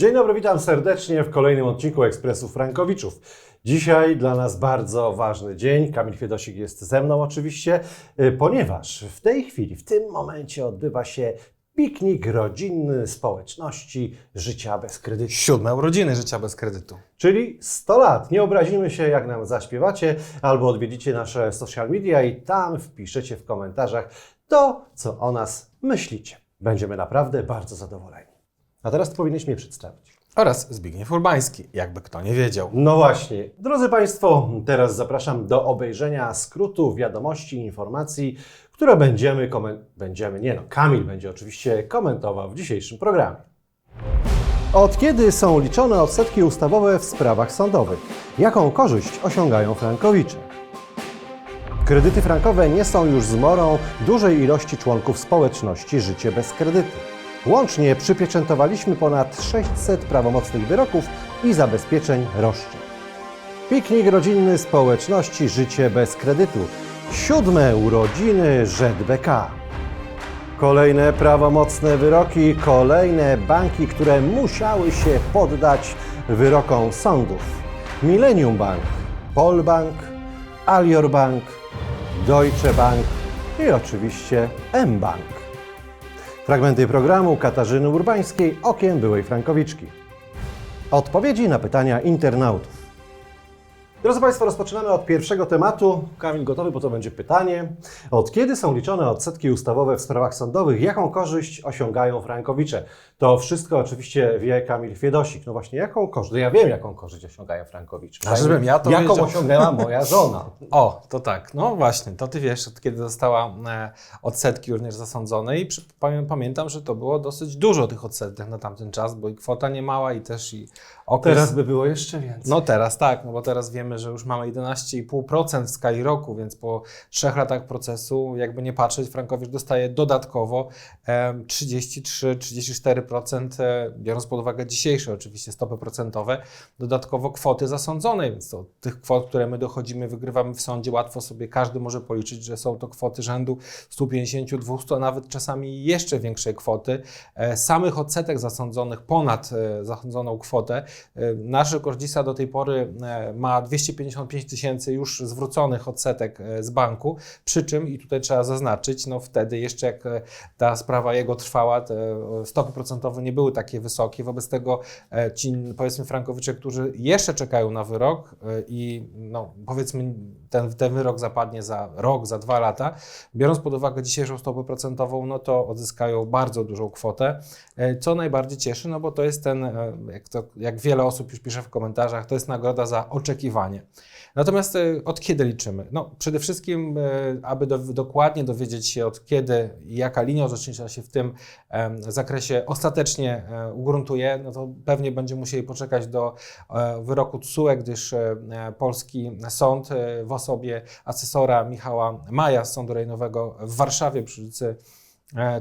Dzień dobry, witam serdecznie w kolejnym odcinku Ekspresu Frankowiczów. Dzisiaj dla nas bardzo ważny dzień. Kamil Fiedosik jest ze mną oczywiście, y, ponieważ w tej chwili, w tym momencie odbywa się piknik rodzinny społeczności życia bez kredytu. Siódme urodziny życia bez kredytu. Czyli 100 lat. Nie obrazimy się, jak nam zaśpiewacie, albo odwiedzicie nasze social media i tam wpiszecie w komentarzach to, co o nas myślicie. Będziemy naprawdę bardzo zadowoleni. A teraz powinieneś mnie przedstawić. Oraz Zbigniew Urbański, jakby kto nie wiedział. No właśnie. Drodzy Państwo, teraz zapraszam do obejrzenia skrótu wiadomości i informacji, które będziemy komen- będziemy, nie no, Kamil będzie oczywiście komentował w dzisiejszym programie. Od kiedy są liczone odsetki ustawowe w sprawach sądowych? Jaką korzyść osiągają frankowicze? Kredyty frankowe nie są już zmorą dużej ilości członków społeczności Życie bez kredytu. Łącznie przypieczętowaliśmy ponad 600 prawomocnych wyroków i zabezpieczeń roszczeń. Piknik rodzinny społeczności Życie bez kredytu. Siódme urodziny ZBK. Kolejne prawomocne wyroki, kolejne banki, które musiały się poddać wyrokom sądów. Millennium Bank, Polbank, Alior Bank, Deutsche Bank i oczywiście mBank. Fragmenty programu Katarzyny Urbańskiej Okiem byłej Frankowiczki. Odpowiedzi na pytania internautów. Drodzy Państwo, rozpoczynamy od pierwszego tematu. Kamil gotowy, bo to będzie pytanie. Od kiedy są liczone odsetki ustawowe w sprawach sądowych? Jaką korzyść osiągają frankowicze? To wszystko oczywiście wie Kamil Fiedosik. No właśnie, jaką korzyść? Ja wiem, jaką korzyść osiągają frankowicze. A żebym ja to Jaką wiedział. osiągnęła moja żona. O, to tak. No właśnie, to ty wiesz, od kiedy została e, odsetki również zasądzone i pamiętam, że to było dosyć dużo tych odsetek na tamten czas, bo i kwota nie mała i też i okres... Teraz by było jeszcze więcej. No teraz tak, no bo teraz wiemy, że już mamy 11,5% w skali roku, więc po trzech latach procesu, jakby nie patrzeć, Frankowicz dostaje dodatkowo em, 33-34%, e, biorąc pod uwagę dzisiejsze oczywiście stopy procentowe, dodatkowo kwoty zasądzonej, więc to tych kwot, które my dochodzimy, wygrywamy w sądzie, łatwo sobie każdy może policzyć, że są to kwoty rzędu 150, 200, a nawet czasami jeszcze większej kwoty. E, Samych odsetek zasądzonych ponad e, zasądzoną kwotę Nasz rekordzista do tej pory e, ma 255 tysięcy już zwróconych odsetek e, z banku, przy czym, i tutaj trzeba zaznaczyć, no wtedy jeszcze jak e, ta sprawa jego trwała, te e, stopy procentowe nie były takie wysokie, wobec tego e, ci powiedzmy frankowicze, którzy jeszcze czekają na wyrok e, i no, powiedzmy ten, ten wyrok zapadnie za rok, za dwa lata, biorąc pod uwagę dzisiejszą stopę procentową, no to odzyskają bardzo dużą kwotę, e, co najbardziej cieszy, no bo to jest ten, e, jak, to, jak wiele osób już pisze w komentarzach, to jest nagroda za oczekiwanie. Natomiast e, od kiedy liczymy? No, przede wszystkim, e, aby do, dokładnie dowiedzieć się od kiedy i jaka linia orzecznicza się w tym zakresie ostatecznie e, ugruntuje, no to pewnie będziemy musieli poczekać do wyroku TSUE, gdyż polski sąd w osobie asesora Michała Maja z Sądu Rejonowego w Warszawie przy ulicy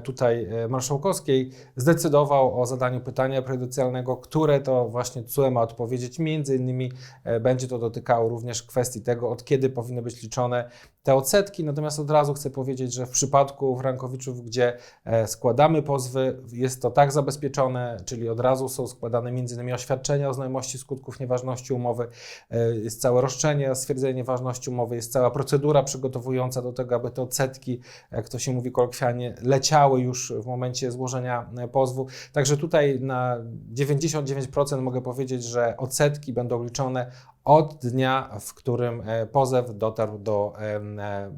tutaj e, Marszałkowskiej zdecydował o zadaniu pytania prejudycjalnego, które to właśnie CUE ma odpowiedzieć. Między innymi e, będzie to dotykało również kwestii tego, od kiedy powinny być liczone te odsetki. Natomiast od razu chcę powiedzieć, że w przypadku Frankowiczów, gdzie e, składamy pozwy, jest to tak zabezpieczone, czyli od razu są składane innymi oświadczenia o znajomości skutków nieważności umowy, e, jest całe roszczenie stwierdzenie nieważności umowy, jest cała procedura przygotowująca do tego, aby te odsetki, jak to się mówi kolokwialnie, leciały już w momencie złożenia e, pozwu. Także tutaj na 99% mogę powiedzieć, że odsetki będą liczone od dnia, w którym e, pozew dotarł do e,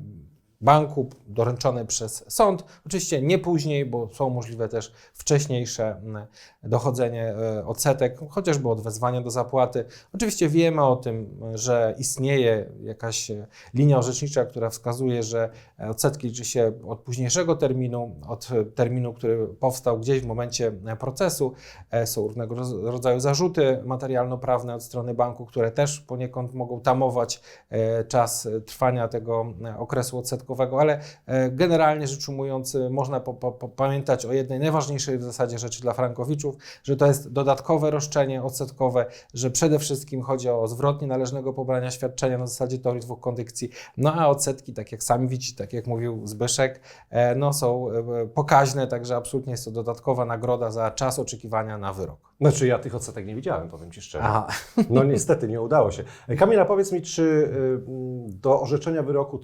banku, doręczony przez sąd. Oczywiście nie później, bo są możliwe też wcześniejsze m, dochodzenie e, odsetek, chociażby od wezwania do zapłaty. Oczywiście wiemy o tym, że istnieje jakaś e, linia orzecznicza, która wskazuje, że e, odsetki liczy się od późniejszego terminu, od terminu, który powstał gdzieś w momencie procesu. Są różnego rodzaju zarzuty materialno-prawne od strony banku, które też poniekąd mogą tamować czas trwania tego okresu odsetkowego. Ale e, generalnie rzecz ujmując, e, można po, po, pamiętać o jednej najważniejszej w zasadzie rzeczy dla frankowiczów, że to jest dodatkowe roszczenie odsetkowe, że przede wszystkim chodzi o zwrot nienależnego pobrania świadczenia na zasadzie teorii dwóch kondycji, no a odsetki, tak jak sami widzicie, tak jak mówił Zbyszek, e, no są pokaźne, także absolutnie jest to dodatkowa nagroda za czas oczekiwania na wyrok. Znaczy ja tych odsetek nie widziałem, powiem Ci szczerze. Aha. No niestety nie udało się. Kamila, powiedz mi, czy do orzeczenia wyroku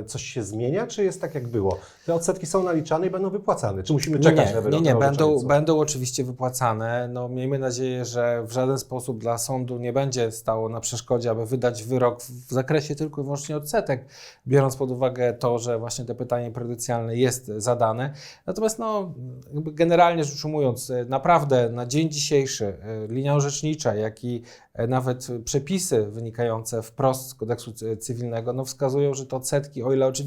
y, coś się zmienia, czy jest tak jak było? Te odsetki są naliczane i będą wypłacane? Czy musimy czekać nie, na wyrok? Nie, nie, będą, będą oczywiście wypłacane. No, miejmy nadzieję, że w żaden sposób dla sądu nie będzie stało na przeszkodzie, aby wydać wyrok w zakresie tylko i wyłącznie odsetek, biorąc pod uwagę to, że właśnie to pytanie prejudycjalne jest zadane. Natomiast no, generalnie rzecz ujmując, naprawdę na dzień dzisiejszy e, linia orzecznicza, jak i e, nawet przepisy wynikające wprost z kodeksu cy- cywilnego no, wskazują, że te odsetki, o ile oczywiście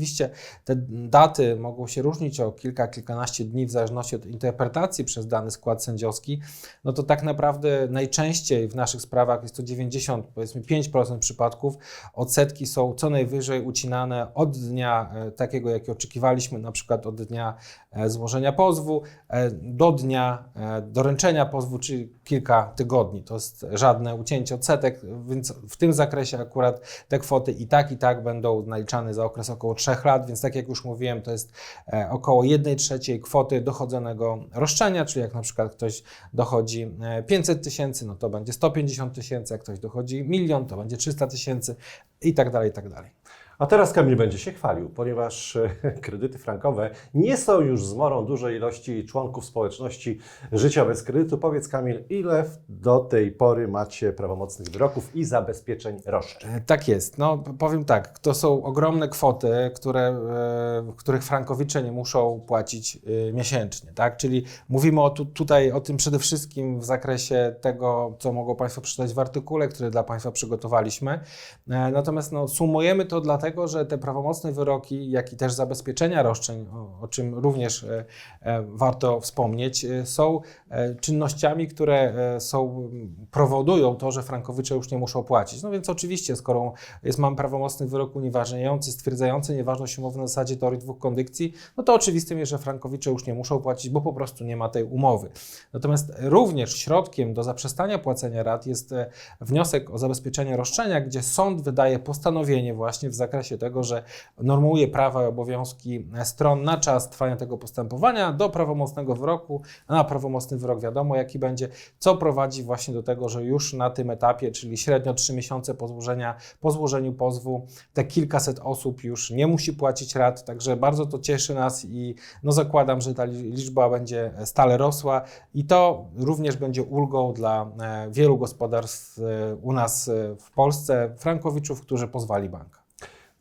te daty mogą się różnić o kilka, kilkanaście dni w zależności od interpretacji przez dany skład sędziowski, no to tak naprawdę najczęściej w naszych sprawach jest to 90, powiedzmy 5% przypadków, odsetki są co najwyżej ucinane od dnia e, takiego, jaki oczekiwaliśmy, na przykład od dnia e, złożenia pozwu e, do dnia doręczenia pozwu, czyli kilka tygodni. To jest żadne ucięcie odsetek, więc w tym zakresie akurat te kwoty i tak, i tak będą naliczane za okres około 3 lat, więc tak jak już mówiłem, to jest e, około 1 trzeciej kwoty dochodzonego roszczenia, czyli jak na przykład ktoś dochodzi e, 500 tysięcy, no to będzie 150 tysięcy, jak ktoś dochodzi milion, to będzie 300 tysięcy i tak dalej, i tak dalej. A teraz Kamil będzie się chwalił, ponieważ e, kredyty frankowe nie są już zmorą dużej ilości członków społeczności życia bez kredytu. Powiedz Kamil, ile do tej pory macie prawomocnych wyroków i zabezpieczeń roszczeń? E, Tak jest. No, powiem tak, to są ogromne kwoty, które, e, których frankowicze nie muszą płacić miesięcznie. Tak? Czyli mówimy o tu, tutaj o tym przede wszystkim w zakresie tego, co mogą Państwo przeczytać w artykule, który dla Państwa przygotowaliśmy. Natomiast no, sumujemy to dlatego, że te prawomocne wyroki, jak i też zabezpieczenia roszczeń, o, o czym również e, e, warto wspomnieć, e, są czynnościami, które są, powodują to, że frankowicze już nie muszą płacić. No więc oczywiście, skoro jest, mam prawomocny wyrok unieważniający, stwierdzający nieważność umowy na zasadzie teorii dwóch kondykcji, no to oczywistym jest, że frankowicze już nie muszą płacić, bo po prostu nie ma tej umowy. Natomiast również środkiem do zaprzestania płacenia rat jest wniosek o zabezpieczenie roszczenia, gdzie sąd wydaje postanowienie właśnie w zakresie tego, że normuje prawa i obowiązki stron na czas trwania tego postępowania do prawomocnego wyroku, a na prawomocny wyrok wiadomo jaki będzie, co prowadzi właśnie do tego, że już na tym etapie, czyli średnio 3 miesiące po, złożenia, po złożeniu pozwu, te kilkaset osób już nie musi płacić rat, także bardzo to cieszy nas i no zakładam, że ta li- liczba będzie stale rosła. I to również będzie ulgą dla e, wielu gospodarstw e, u nas e, w Polsce, frankowiczów, którzy pozwali banka.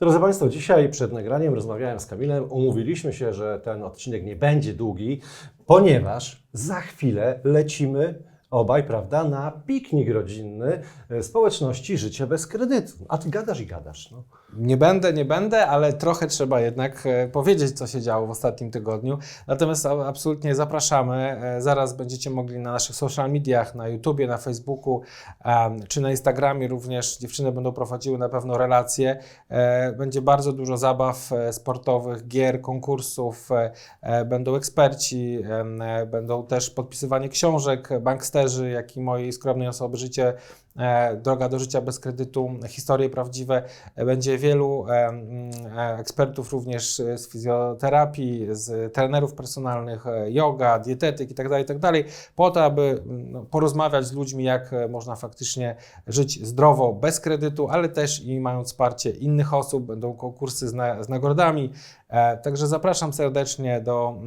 Drodzy Państwo, dzisiaj przed nagraniem rozmawiałem z Kamilem. Umówiliśmy się, że ten odcinek nie będzie długi, ponieważ za chwilę lecimy obaj, prawda, na piknik rodzinny e, społeczności Życie bez kredytu. A ty gadasz i gadasz. No. Nie będę, nie będę, ale trochę trzeba jednak e, powiedzieć, co się działo w ostatnim tygodniu. Natomiast absolutnie zapraszamy. E, Zaraz będziecie mogli na naszych social mediach, na YouTubie, na Facebooku czy na Instagramie również. Dziewczyny będą prowadziły na pewno relacje. Będzie bardzo dużo zabaw sportowych, gier, konkursów. Będą eksperci, będą też podpisywanie książek, banksterzy, jak i mojej skromnej osoby życie. e, Droga do życia bez kredytu, historie prawdziwe. Będzie wielu e, ekspertów również z fizjoterapii, z trenerów personalnych, e, yoga, dietetyk itd., itd., po to, aby mm, no, porozmawiać z ludźmi, jak można faktycznie żyć zdrowo, bez kredytu, ale też i mając wsparcie innych osób. Będą konkursy z, na, z nagrodami. Także zapraszam serdecznie do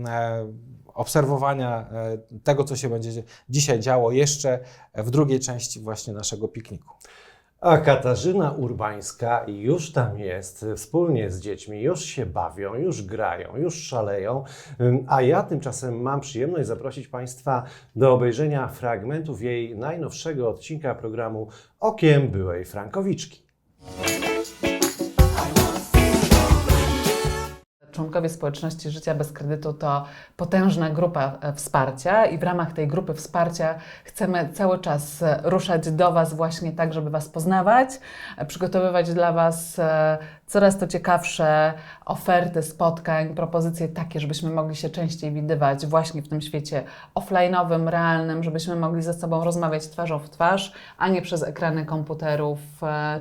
obserwowania e, tego, co się będzie dzisiaj działo jeszcze w drugiej części właśnie naszego pikniku. A Katarzyna Urbańska już tam jest, wspólnie z dziećmi, już się bawią, już grają, już szaleją. A ja tymczasem mam przyjemność zaprosić Państwa do obejrzenia fragmentów jej najnowszego odcinka programu Okiem byłej Frankowiczki. Członkowie społeczności życia bez kredytu to potężna grupa e, wsparcia i w ramach tej grupy wsparcia chcemy cały czas e, ruszać do Was właśnie tak, żeby Was poznawać, e, przygotowywać dla Was coraz to ciekawsze oferty, spotkań, propozycje takie, żebyśmy mogli się częściej widywać właśnie w tym świecie offline'owym, realnym, żebyśmy mogli ze sobą rozmawiać twarzą w twarz, a nie przez ekrany komputerów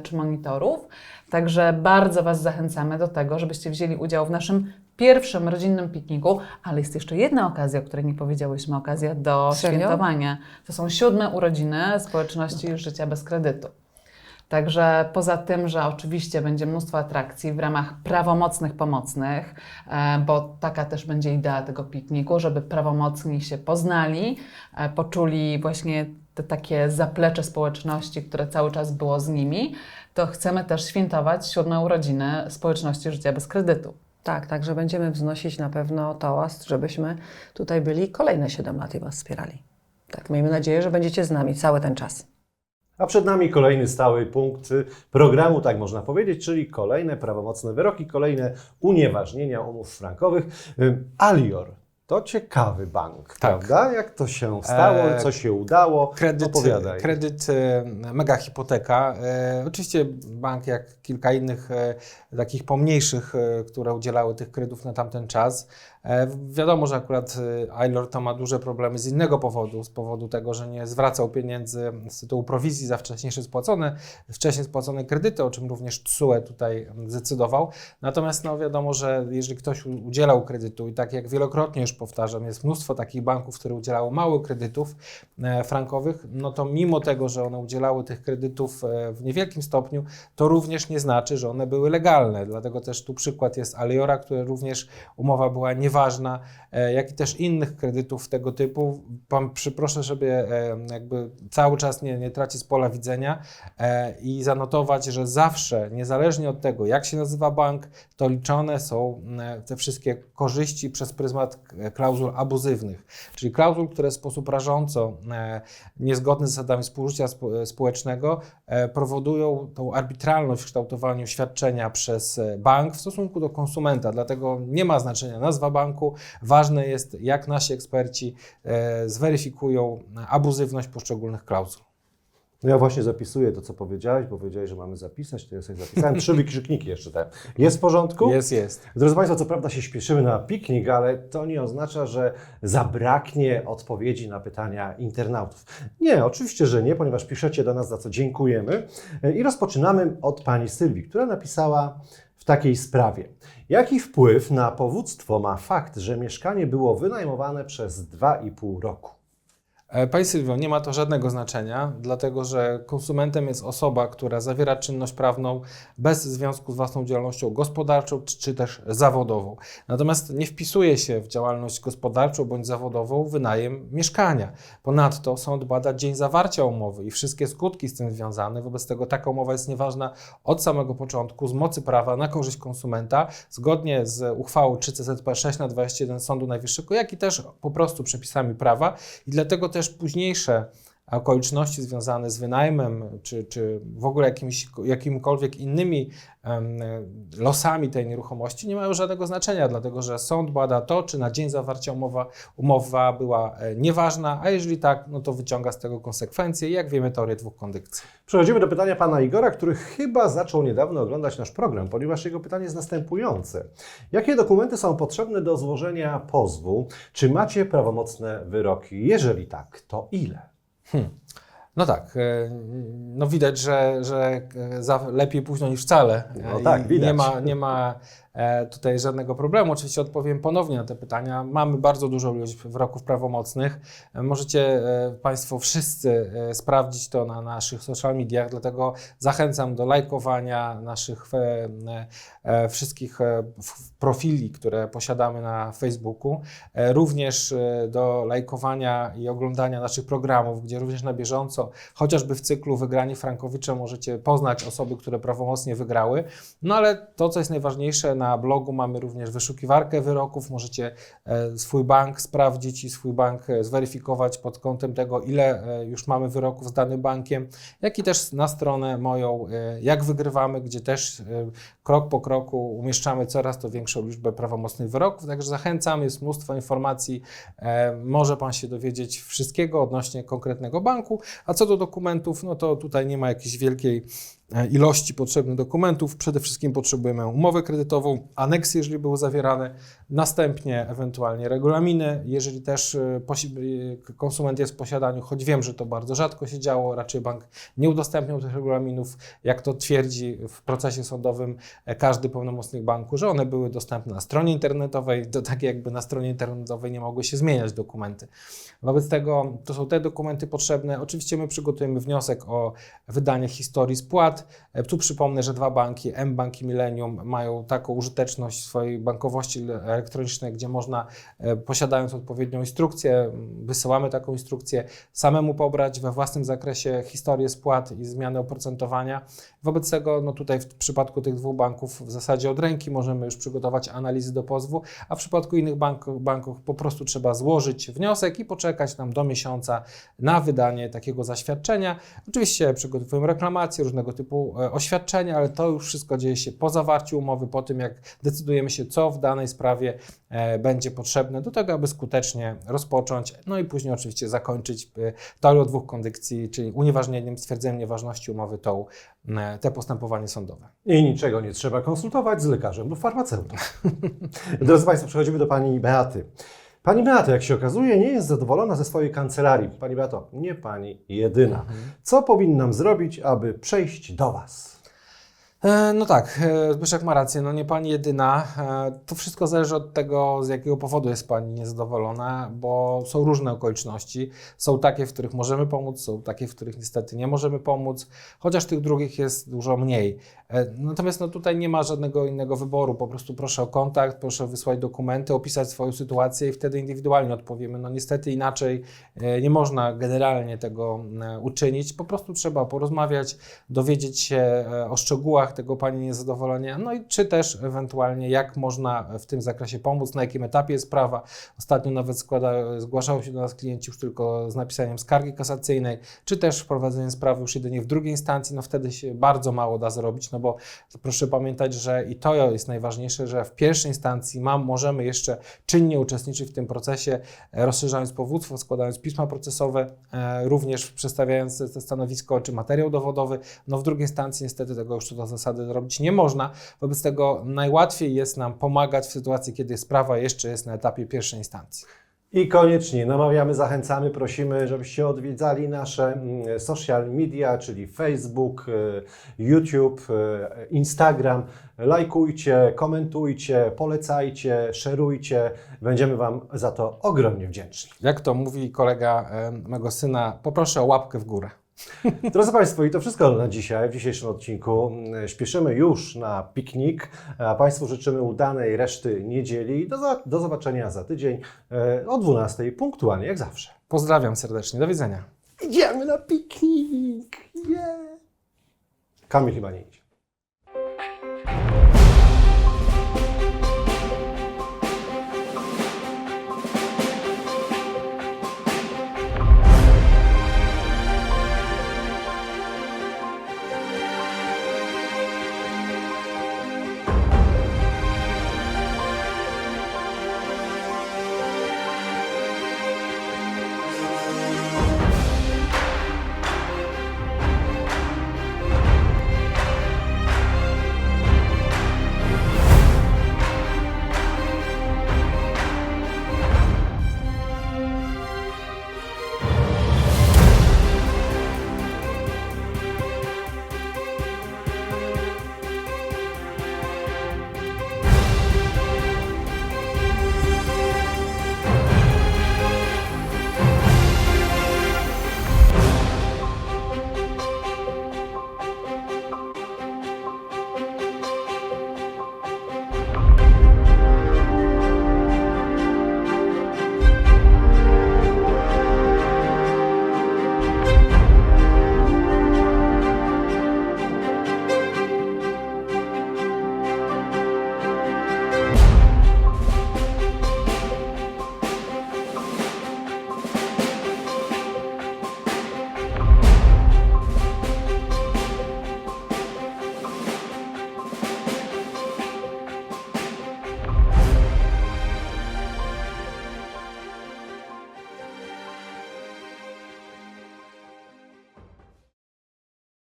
czy monitorów. Także bardzo Was zachęcamy do tego, żebyście wzięli udział w naszym pierwszym rodzinnym pikniku, ale jest jeszcze jedna okazja, o której nie powiedziałyśmy, okazja do Serio? świętowania. To są siódme urodziny społeczności Życia bez kredytu. Także poza tym, że oczywiście będzie mnóstwo atrakcji w ramach prawomocnych pomocnych, e, bo taka też będzie idea tego pikniku, żeby prawomocni się poznali, e, poczuli właśnie te takie zaplecze społeczności, które cały czas było z nimi, to chcemy też świętować siódme urodziny społeczności Życia bez kredytu. Tak, także będziemy wznosić na pewno toast, żebyśmy tutaj byli kolejne 7 lat i Was wspierali. Tak, miejmy nadzieję, że będziecie z nami cały ten czas. A przed nami kolejny stały punkt programu, tak można powiedzieć, czyli kolejne prawomocne wyroki, kolejne unieważnienia umów frankowych. Alior to ciekawy bank, Tak. prawda? Jak to się stało, E, co się udało? Kredyt, Opowiadaj. kredyt e, mega hipoteka. E, oczywiście bank, jak kilka innych takich pomniejszych, które udzielały tych kredytów na tamten czas. E, wiadomo, że akurat e, Ailor to ma duże problemy z innego powodu, z powodu tego, że nie zwracał pieniędzy z tytułu prowizji za wcześniejsze spłacone, wcześniej spłacone kredyty, o czym również TSUE tutaj zdecydował. Natomiast no, wiadomo, że jeżeli ktoś udzielał kredytu i tak jak wielokrotnie już powtarzam, jest mnóstwo takich banków, które udzielało mało kredytów e, frankowych, no to mimo tego, że one udzielały tych kredytów e, w niewielkim stopniu, to również nie znaczy, że one były legalne. Dlatego też tu przykład jest Aliora, które również umowa była nieważna, e, jak i też innych kredytów tego typu. Pan, przyproszę, żeby e, jakby cały czas nie, nie tracić z pola widzenia e, i zanotować, że zawsze, niezależnie od tego, jak się nazywa bank, to liczone są e, te wszystkie korzyści przez pryzmat klauzul abuzywnych, czyli klauzul, które w sposób rażąco niezgodny z zasadami współżycia spo- społecznego powodują tą arbitralność w kształtowaniu świadczenia przez bank w stosunku do konsumenta. Dlatego nie ma znaczenia nazwa banku. Ważne jest, jak nasi eksperci e, zweryfikują abuzywność poszczególnych klauzul. No ja właśnie zapisuję to, co powiedziałeś, bo powiedziałeś, że mamy zapisać, to ja sobie zapisałem. Trzy wykrzykniki jeszcze te. Jest w porządku? Jest, jest. Drodzy Państwo, co prawda się śpieszymy na piknik, ale to nie oznacza, że zabraknie odpowiedzi na pytania internautów. Nie, oczywiście, że nie, ponieważ piszecie do nas, za co dziękujemy. I rozpoczynamy od pani Sylwii, która napisała takiej sprawie. Jaki wpływ na powództwo ma fakt, że mieszkanie było wynajmowane przez 2,5 roku? E, Pani Sylwio, nie ma to żadnego znaczenia, dlatego że konsumentem jest osoba, która zawiera czynność prawną bez związku z własną działalnością gospodarczą czy, też zawodową. Natomiast nie wpisuje się w działalność gospodarczą bądź zawodową wynajem mieszkania. Ponadto sąd bada dzień zawarcia umowy i wszystkie skutki z tym związane. Wobec tego taka umowa jest nieważna od samego początku z mocy prawa na korzyść konsumenta, zgodnie z uchwałą 3 CZP 6 na 21 Sądu Najwyższego, jak i też po prostu przepisami prawa i dlatego też późniejsze okoliczności związane z wynajmem, czy, czy w ogóle jakimiś, jakimikolwiek innymi em, losami tej nieruchomości nie mają żadnego znaczenia, dlatego że sąd bada to, czy na dzień zawarcia umowa, umowa była e, nieważna, a jeżeli tak, no to wyciąga z tego konsekwencje jak wiemy teorię dwóch kondycji. Przechodzimy do pytania pana Igora, który chyba zaczął niedawno oglądać nasz program, ponieważ jego pytanie jest następujące. Jakie dokumenty są potrzebne do złożenia pozwu? Czy macie prawomocne wyroki? Jeżeli tak, to ile? No tak, e, no widać, że, że e, lepiej późno niż wcale. No tak, widać. Nie ma, nie ma tutaj żadnego problemu. Oczywiście odpowiem ponownie na te pytania. Mamy bardzo dużą ilość wyroków prawomocnych. E, Możecie e, Państwo wszyscy e, sprawdzić to na naszych social mediach, dlatego zachęcam do lajkowania naszych e, e, wszystkich e, profili, które posiadamy na Facebooku. E, Również e, do lajkowania i oglądania naszych programów, gdzie również na bieżąco, chociażby w cyklu Wygrani Frankowicze, możecie poznać osoby, które prawomocnie wygrały. No ale to, co jest najważniejsze, na blogu mamy również wyszukiwarkę wyroków. Możecie e, swój bank sprawdzić i swój bank e, zweryfikować pod kątem tego, ile e, już mamy wyroków z danym bankiem, jak i też na stronę moją, jak wygrywamy, gdzie też krok po kroku umieszczamy coraz to większą liczbę prawomocnych wyroków. Także zachęcam, jest mnóstwo informacji. Może Pan się dowiedzieć wszystkiego odnośnie konkretnego banku. A co do dokumentów, no to tutaj nie ma jakiejś wielkiej ilości potrzebnych dokumentów. Przede wszystkim potrzebujemy umowę kredytową, aneksy, jeżeli były zawierane, następnie ewentualnie regulaminy, jeżeli też e, e, konsument jest w posiadaniu, choć wiem, że to bardzo rzadko się działo, raczej bank nie udostępniał tych regulaminów, jak to twierdzi w procesie sądowym e, każdy pełnomocnik banku, że one były dostępne na stronie internetowej, to tak jakby na stronie internetowej nie mogły się zmieniać dokumenty. Wobec tego to są te dokumenty potrzebne. Oczywiście my przygotujemy wniosek o wydanie historii spłat. Tu przypomnę, że dwa banki, M-Bank i Millennium, mają taką użyteczność swojej bankowości elektronicznej, gdzie można, e, posiadając odpowiednią instrukcję, m, wysyłamy taką instrukcję, samemu pobrać we własnym zakresie historię spłat i zmianę oprocentowania. Wobec tego no tutaj w przypadku tych dwóch banków w zasadzie od ręki możemy już przygotować analizy do pozwu, a w przypadku innych banków, banków po prostu trzeba złożyć wniosek i poczekać nam do miesiąca na wydanie takiego zaświadczenia. Oczywiście przygotowujemy reklamacje, różnego typu e, oświadczenia, ale to już wszystko dzieje się po zawarciu umowy, po tym jak decydujemy się, co w danej sprawie e, będzie potrzebne do tego, aby skutecznie rozpocząć, no i później oczywiście zakończyć teorią dwóch kondycji, czyli unieważnieniem, stwierdzeniem nieważności umowy tą, e, te postępowanie sądowe. I niczego nie trzeba konsultować z lekarzem lub farmaceutą. Drodzy Państwo, przechodzimy do Pani Beaty. Pani Beata, jak się okazuje, nie jest zadowolona ze swojej kancelarii. Pani Beato, nie Pani jedyna. Co powinnam zrobić, aby przejść do Was? E, No tak, e, Zbyszek ma rację, no nie pani jedyna. E, To wszystko zależy od tego, z jakiego powodu jest pani niezadowolona, bo są różne okoliczności. Są takie, w których możemy pomóc, są takie, w których niestety nie możemy pomóc, chociaż tych drugich jest dużo mniej. Natomiast no tutaj nie ma żadnego innego wyboru. Po prostu proszę o kontakt, proszę wysłać dokumenty, opisać swoją sytuację i wtedy indywidualnie odpowiemy. No niestety inaczej nie można generalnie tego uczynić. Po prostu trzeba porozmawiać, dowiedzieć się o szczegółach tego Pani niezadowolenia, no i czy też ewentualnie jak można w tym zakresie pomóc, na jakim etapie jest sprawa. Ostatnio nawet składa, zgłaszają się do nas klienci już tylko z napisaniem skargi kasacyjnej, czy też wprowadzeniem sprawy już jedynie w drugiej instancji, no wtedy się bardzo mało da zrobić, no bo proszę pamiętać, że i to jest najważniejsze, że w pierwszej instancji mam, możemy jeszcze czynnie uczestniczyć w tym procesie, e, rozszerzając powództwo, składając pisma procesowe, e, również przedstawiając stanowisko czy materiał dowodowy. No w drugiej instancji niestety tego już co do zasady zrobić nie można. Wobec tego najłatwiej jest nam pomagać w sytuacji, kiedy sprawa jeszcze jest na etapie pierwszej instancji. I koniecznie namawiamy, zachęcamy, prosimy, żebyście odwiedzali nasze mm, social media, czyli Facebook, y, YouTube, y, Instagram. Lajkujcie, komentujcie, polecajcie, szerujcie. Będziemy Wam za to ogromnie wdzięczni. Jak to mówi kolega mego syna, poproszę o łapkę w górę. Drodzy Państwo, i to wszystko na dzisiaj, w dzisiejszym odcinku. Śpieszymy już na piknik, a Państwu życzymy udanej reszty niedzieli. Do, za- do zobaczenia za tydzień e, o 12, punktualnie jak zawsze. Pozdrawiam serdecznie, do widzenia. Idziemy na piknik! Yeah. Kamil chyba nie idzie.